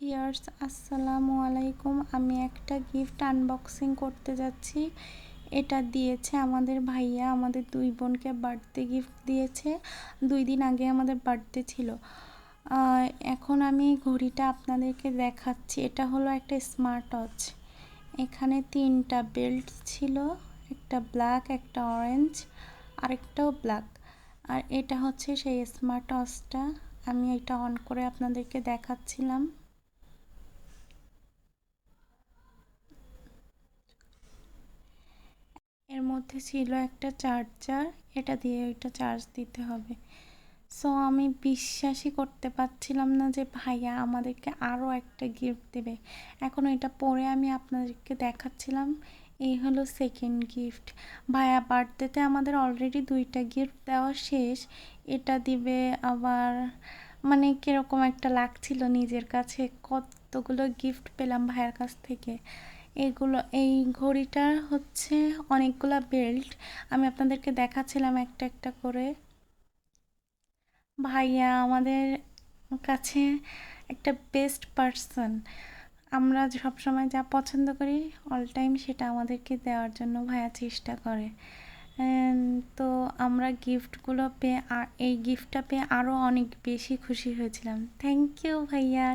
Viewers আসসালামু আলাইকুম। আমি একটা গিফট আনবক্সিং করতে যাচ্ছি। এটা দিয়েছে আমাদের ভাইয়া। আমাদের দুই বোনকে বার্থডে গিফট দিয়েছে। দুই দিন আগে আমাদের বার্থডে ছিল। এখন আমি ঘড়িটা আপনাদেরকে দেখাচ্ছি। এটা হলো একটা স্মার্ট ওয়াচ এখানে তিনটা বেল্ট ছিল। একটা ব্ল্যাক একটা অরেঞ্জ আরেকটাও ব্ল্যাক আর এটা হচ্ছে সেই স্মার্ট ওয়াচটা আমি এটা অন করে আপনাদেরকে দেখাচ্ছিলাম। মধ্যে ছিল একটা চার্জার এটা দিয়ে ওইটা চার্জ দিতে হবে। সো আমি বিশ্বাসই করতে পারছিলাম না যে ভাইয়া আমাদেরকে আরও একটা গিফট দেবে। এখন এটা পরে আমি আপনাদেরকে দেখাচ্ছিলাম। এই হলো সেকেন্ড গিফট ভাইয়া বার্থডেতে আমাদের অলরেডি দুইটা গিফট দেওয়া শেষ। এটা দিবে আবার মানে কীরকম একটা লাগছিল নিজের কাছে। কতগুলো গিফট পেলাম ভাইয়ার কাছ থেকে। এগুলো, এই ঘড়িটা হচ্ছে অনেকগুলো বেল্ট। আমি আপনাদেরকে দেখাচ্ছিলাম একটা একটা করে। ভাইয়া আমাদের কাছে একটা বেস্ট পারসন আমরা সবসময় যা পছন্দ করি অল টাইম সেটা আমাদেরকে দেওয়ার জন্য ভাইয়া চেষ্টা করে। তো আমরা গিফটগুলো পেয়ে এই গিফটটা পেয়ে আরও অনেক বেশি খুশি হয়েছিলাম। থ্যাংক ইউ ভাইয়া।